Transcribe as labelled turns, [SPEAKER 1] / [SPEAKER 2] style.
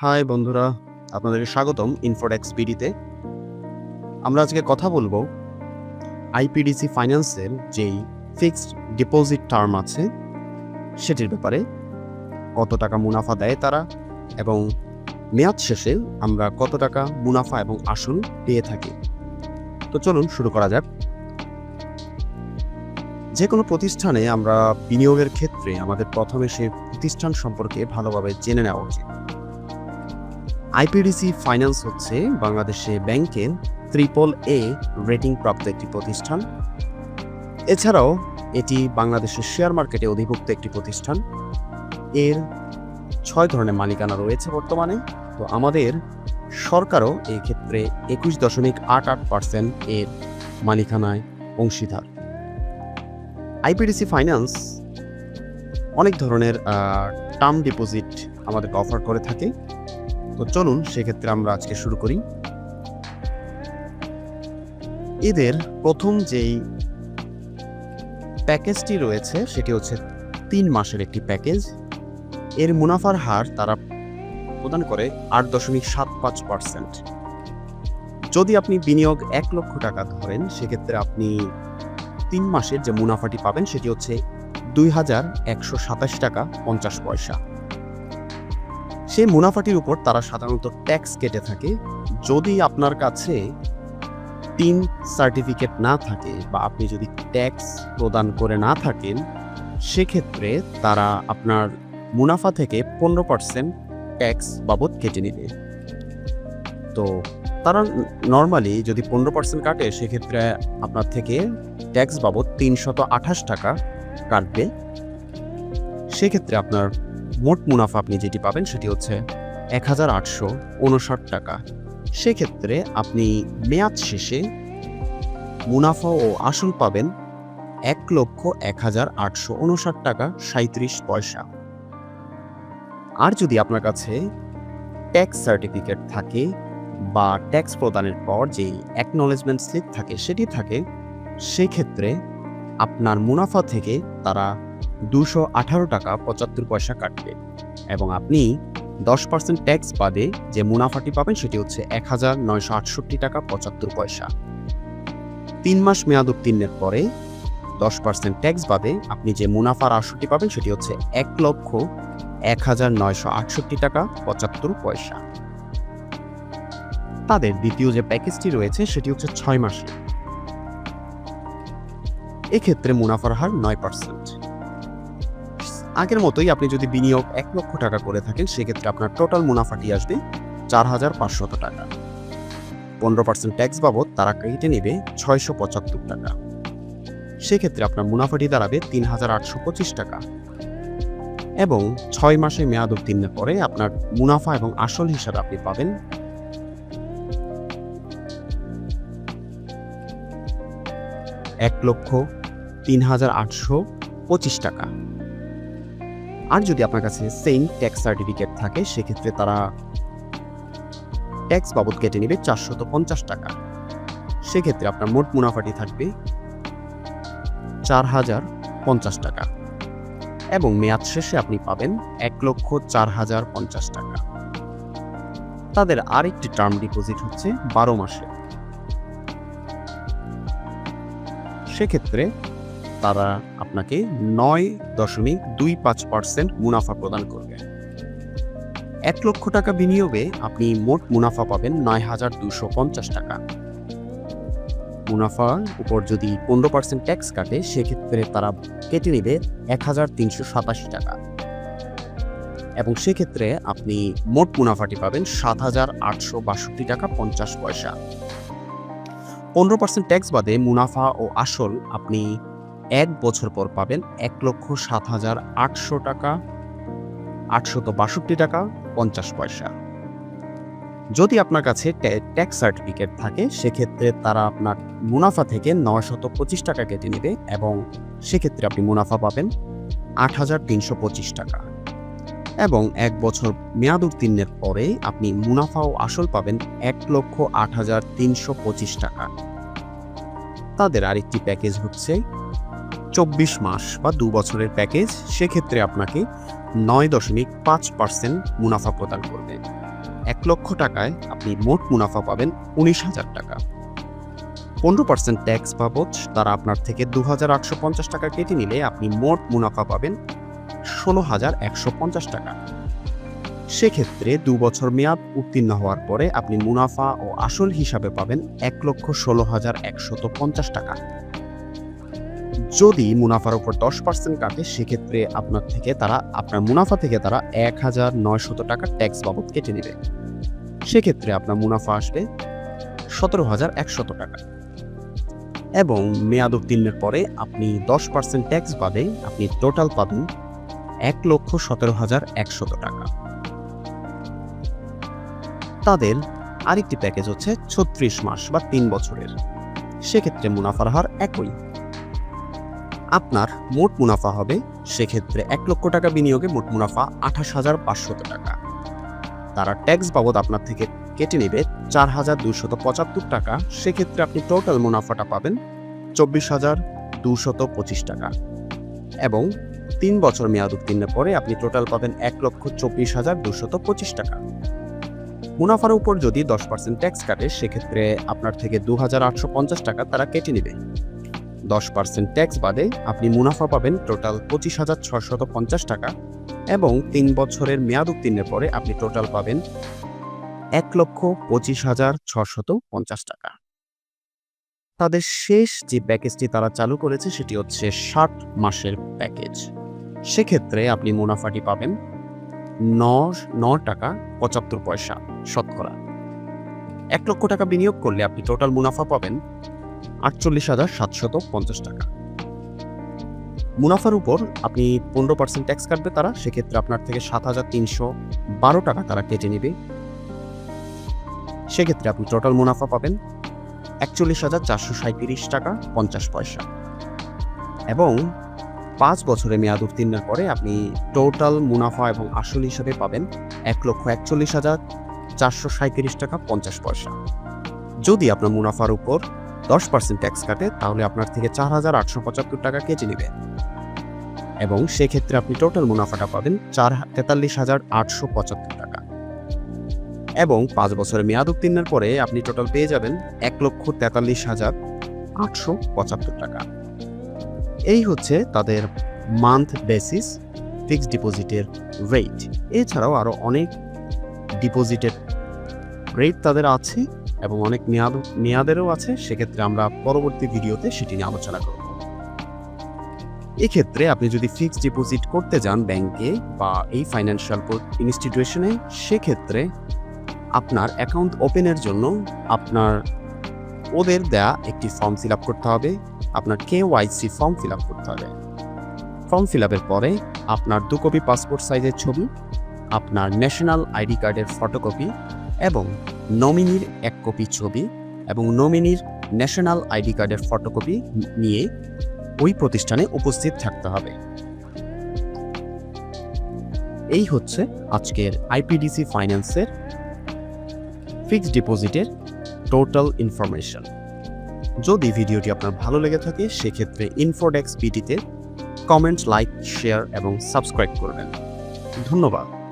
[SPEAKER 1] High বন্ধুরা, আপনাদেরকে স্বাগতম ইনফোডেক্স বিডিতে। আমরা আজকে কথা বলব আইপিডিসি ফাইন্যান্সের যেই ফিক্সড ডিপোজিট টার্ম আছে, সেটির ব্যাপারে। কত টাকা মুনাফা দেয় তারা এবং মেয়াদ শেষে আমরা কত টাকা মুনাফা এবং আসল পেয়ে থাকি। তো চলুন শুরু করা যাক। যে কোনো প্রতিষ্ঠানে আমরা বিনিয়োগের ক্ষেত্রে আমাদের প্রথমে সেই প্রতিষ্ঠান সম্পর্কে ভালোভাবে জেনে নেওয়া উচিত। আইপিডিসি ফাইন্যান্স হচ্ছে বাংলাদেশে ব্যাংকের ত্রিপল এ রেটিং প্রাপ্ত একটি প্রতিষ্ঠান। এছাড়াও এটি বাংলাদেশের শেয়ার মার্কেটে অধিভুক্ত একটি প্রতিষ্ঠান। এর ছয় ধরনের মালিকানা রয়েছে বর্তমানে। তো আমাদের সরকারও এই ক্ষেত্রে একুশ দশমিক আট আট পার্সেন্ট এর মালিকানায় অংশীদার। আইপিডিসি ফাইন্যান্স অনেক ধরনের টার্ম ডিপোজিট আমাদেরকে অফার করে থাকে। তো চলুন সেক্ষেত্রে আমরা আজকে শুরু করি। এদের প্রথম যেই প্যাকেজটি রয়েছে, সেটি হচ্ছে তিন মাসের একটি প্যাকেজ। এর মুনাফার হার তারা প্রদান করে আট দশমিক সাত পাঁচ পার্সেন্ট। যদি আপনি বিনিয়োগ এক লক্ষ টাকা ধরেন, সেক্ষেত্রে আপনি তিন মাসের যে মুনাফাটি পাবেন, সেটি হচ্ছে দুই হাজার একশো সাতাশ টাকা পঞ্চাশ পয়সা। সেই মুনাফাটির উপর তারা সাধারণত ট্যাক্স কেটে থাকে। যদি আপনার কাছে তিন সার্টিফিকেট না থাকে বা আপনি যদি ট্যাক্স প্রদান করে না থাকেন, সেক্ষেত্রে তারা আপনার মুনাফা থেকে পনেরো পার্সেন্ট ট্যাক্স বাবদ কেটে নেবে। তো তারা নর্মালি যদি পনেরো পার্সেন্ট কাটে, সেক্ষেত্রে আপনার থেকে ট্যাক্স বাবদ তিনশত আঠাশ টাকা কাটবে। সেক্ষেত্রে আপনার মোট মুনাফা আপনি যেটি পাবেন সেটি হচ্ছে এক হাজার আটশো উনষাট টাকা। সেক্ষেত্রে আপনি মেয়াদ শেষে মুনাফা ও আসল পাবেন এক লক্ষ এক হাজার আটশো উনষাট টাকা সাঁত্রিশ পয়সা। আর যদি আপনার কাছে ট্যাক্স সার্টিফিকেট থাকে বা ট্যাক্স প্রদানের পর যে অ্যাকনলেজমেন্ট স্লিপ থাকে সেটি থাকে, সেক্ষেত্রে আপনার মুনাফা থেকে তারা দুশো আঠারো টাকা পঁচাত্তর পয়সা কাটবে। এবং আপনি দশ পার্সেন্ট ট্যাক্স বাদে যে মুনাফাটি পাবেন সেটি হচ্ছে এক হাজার নয়শো আটষট্টি টাকা পঁচাত্তর পয়সা। তিন মাস মেয়াদ উত্তীর্ণের পরে দশ পার্সেন্ট ট্যাক্স বাদে আপনি যে মুনাফার আসলটি পাবেন সেটি হচ্ছে এক লক্ষ এক হাজার নয়শো আটষট্টি টাকা পঁচাত্তর পয়সা। তাদের দ্বিতীয় যে প্যাকেজটি রয়েছে সেটি হচ্ছে ছয় মাসে এক্ষেত্রে মুনাফার হার নয় পার্সেন্ট আগের মতোই আপনি যদি বিনিয়োগ এক লক্ষ টাকা করে থাকেন, সেক্ষেত্রে আপনার টোটাল মুনাফাটি আসবে? চার হাজার পাঁচশত টাকা। পনেরো পার্সেন্ট ট্যাক্স বাবদ তারা কেটে নেবে ছয়শো পঁচাত্তর টাকা। সেক্ষেত্রে আপনার মুনাফাটি দাঁড়াবে তিন হাজার আটশো পঁচিশ টাকা। এবং ছয় মাসে মেয়াদ উত্তীর্ণের পরে আপনার মুনাফা এবং আসল হিসাবে আপনি পাবেন। এক লক্ষ তিন হাজার আটশো পঁচিশ টাকা। আর যদি আপনার কাছে সেম ট্যাক্স সার্টিফিকেট থাকে, সেক্ষেত্রে তারা ট্যাক্স বাবদ কেটে নেবে চারশত পঞ্চাশ টাকা। সেক্ষেত্রে আপনার মোট মুনাফাটি থাকবে চার হাজার পঞ্চাশ টাকা। এবং মেয়াদ শেষে আপনি পাবেন এক লক্ষ চার হাজার পঞ্চাশ টাকা। তাদের আরেকটি টার্ম ডিপোজিট হচ্ছে বারো মাসে। সেক্ষেত্রে তারা আপনাকে নয় দশমিক দুই পাঁচ পার্সেন্ট মুনাফা প্রদান করবে। এক লক্ষ টাকা বিনিয়োগে আপনি মোট মুনাফা পাবেন নয় হাজার দুশো পঞ্চাশ টাকা। মুনাফার উপর যদি পনেরো পার্সেন্ট ট্যাক্স কাটে, সেক্ষেত্রে তারা কেটে নেবে এক হাজার তিনশো সাতাশি টাকা। এবং সেক্ষেত্রে আপনি মোট মুনাফাটি পাবেন সাত হাজার আটশো বাষট্টি টাকা পঞ্চাশ পয়সা। পনেরো পার্সেন্ট ট্যাক্স বাদে মুনাফা ও আসল আপনি এক বছর পর পাবেন এক লক্ষ সাত হাজার আটশো টাকা, আটশত বাষট্টি টাকা, পঞ্চাশ পয়সা। যদি আপনার কাছে ট্যাক্স সার্টিফিকেট থাকে, সেক্ষেত্রে তারা আপনার মুনাফা থেকে নয়শত পঁচিশ টাকা কেটে নেবে এবং সেক্ষেত্রে আপনি মুনাফা পাবেন আট হাজার তিনশো পঁচিশ টাকা। এবং এক বছর মেয়াদ উত্তীর্ণের পরে আপনি মুনাফা ও আসল পাবেন এক লক্ষ আট হাজার তিনশো পঁচিশ টাকা। তাদের আরেকটি প্যাকেজ হচ্ছে চব্বিশ মাস বা দু বছরের প্যাকেজ সেক্ষেত্রে আপনাকে নয় দশমিক পাঁচ পার্সেন্ট মুনাফা প্রদান করবে। এক লক্ষ টাকায় আপনি মোট মুনাফা পাবেন উনিশ হাজার টাকা। পনেরো পার্সেন্ট ট্যাক্স বাবদ তারা আপনার থেকে দু হাজার আটশো পঞ্চাশ টাকা কেটে নিলে আপনি মোট মুনাফা পাবেন ষোলো হাজার একশো পঞ্চাশ টাকা। সেক্ষেত্রে দু বছর মেয়াদ উত্তীর্ণ হওয়ার পরে আপনি মুনাফা ও আসল হিসাবে পাবেন এক লক্ষ ষোলো হাজার একশত পঞ্চাশ টাকা। যদি মুনাফার উপর দশ পার্সেন্ট কাটে, সেক্ষেত্রে আপনার থেকে তারা, আপনার মুনাফা থেকে তারা এক হাজার নয়শত টাকা ট্যাক্স বাবদ কেটে নেবে। সেক্ষেত্রে আপনার মুনাফা আসবে সতেরো হাজার একশত টাকা। এবং মেয়াদ উত্তীর্ণের পরে আপনি দশ পার্সেন্ট ট্যাক্স বাদে আপনি টোটাল পাবেন এক লক্ষ সতেরো হাজার একশত টাকা। তাদের আরেকটি প্যাকেজ হচ্ছে ছত্রিশ মাস বা তিন বছরের। সেক্ষেত্রে মুনাফার হার একই। আপনার মোট মুনাফা হবে সেক্ষেত্রে এক লক্ষ টাকা বিনিয়োগে মোট মুনাফা আঠাশ হাজার পাঁচশত টাকা। তারা ট্যাক্স বাবদ আপনার থেকে কেটে নেবে চার হাজার দুশত পঁচাত্তর টাকা। সেক্ষেত্রে আপনি টোটাল মুনাফাটা পাবেন চব্বিশ হাজার দুশত পঁচিশ টাকা। এবং তিন বছর মেয়াদ উত্তীর্ণের পরে আপনি টোটাল পাবেন এক লক্ষ চব্বিশ হাজার দুশত পঁচিশ টাকা। মুনাফার উপর যদি দশ পার্সেন্ট ট্যাক্স কাটে, সেক্ষেত্রে আপনার থেকে দু হাজার আটশো পঞ্চাশ টাকা তারা কেটে নেবে। দশ পার্সেন্ট ট্যাক্স বাদে আপনি মুনাফা পাবেন টোটাল পঁচিশ হাজার ছশত পঞ্চাশ টাকা এবং তিন বছরের মেয়াদ উত্তীর্ণের পরে আপনি টোটাল পাবেন এক লক্ষ পঁচিশ হাজার ছশত পঞ্চাশ টাকা। তাদের শেষ যে প্যাকেজটি তারা চালু করেছে সেটি হচ্ছে ষাট মাসের প্যাকেজ সেক্ষেত্রে আপনি মুনাফাটি পাবেন ন ন টাকা পঁচাত্তর পয়সা শতকরা। এক লক্ষ টাকা বিনিয়োগ করলে আপনি টোটাল মুনাফা পাবেন আটচল্লিশ হাজার সাতশত পঞ্চাশ টাকা। মুনাফার উপর আপনি পনেরো পার্সেন্ট ট্যাক্স কাটবে তারা, সেক্ষেত্রে আপনার থেকে সাত হাজার তিনশো বারো টাকা তারা কেটে নেবে। সেক্ষেত্রে আপনি টোটাল মুনাফা পাবেন একচল্লিশ হাজার চারশো সাঁত্রিশ টাকা পঞ্চাশ পয়সা। এবং পাঁচ বছরের মেয়াদ উত্তীর্ণের পরে আপনি টোটাল মুনাফা এবং আসল হিসাবে পাবেন এক লক্ষ একচল্লিশ হাজার চারশো সাঁত্রিশ টাকা পঞ্চাশ পয়সা। যদি আপনার মুনাফার উপর দশ পার্সেন্ট ট্যাক্স কাটে, তাহলে আপনার থেকে চার হাজার আটশো পঁচাত্তর টাকা কেটে নেবে। এবং সেক্ষেত্রে আপনি টোটাল মুনাফাটা পাবেন চার তেতাল্লিশ হাজার আটশো পঁচাত্তর টাকা। এবং পাঁচ বছরের মেয়াদ উত্তীর্ণের পরে আপনি টোটাল পেয়ে যাবেন এক লক্ষ তেতাল্লিশ হাজার আটশো পঁচাত্তর টাকা। এই হচ্ছে তাদের মান্থ বেসিস ফিক্সড ডিপোজিটের রেট এছাড়াও আরও অনেক ডিপোজিটের রেট তাদের আছে। এবং অনেক মেয়াদ মেয়াদেরও আছে, সেক্ষেত্রে আমরা পরবর্তী ভিডিওতে সেটি নিয়ে আলোচনা করব। এক্ষেত্রে আপনি যদি ফিক্সড ডিপোজিট করতে যান ব্যাংকে বা এই ফাইন্যান্সিয়াল ইনস্টিটিউশনে, সেক্ষেত্রে আপনার অ্যাকাউন্ট ওপেনের জন্য আপনার, ওদের দেয়া একটি ফর্ম ফিল আপ করতে হবে, আপনার K Y C form fill up করতে হবে। ফর্ম ফিল আপের পরে আপনার দু কপি পাসপোর্ট সাইজের ছবি, আপনার ন্যাশনাল আইডি কার্ডের ফটোকপি এবং নমিনির এক কপি ছবি এবং নমিনির ন্যাশনাল আইডি কার্ডের ফটোকপি নিয়ে ওই প্রতিষ্ঠানে উপস্থিত থাকতে হবে। এই হচ্ছে আজকের আইপিডিসি ফাইন্যান্সের ফিক্সড ডিপোজিটের টোটাল ইনফরমেশন। যদি ভিডিওটি আপনার ভালো লেগে থাকে, সেক্ষেত্রে ইনফোডেক্স পিটিতে কমেন্ট, লাইক, শেয়ার এবং সাবস্ক্রাইব করবেন। ধন্যবাদ।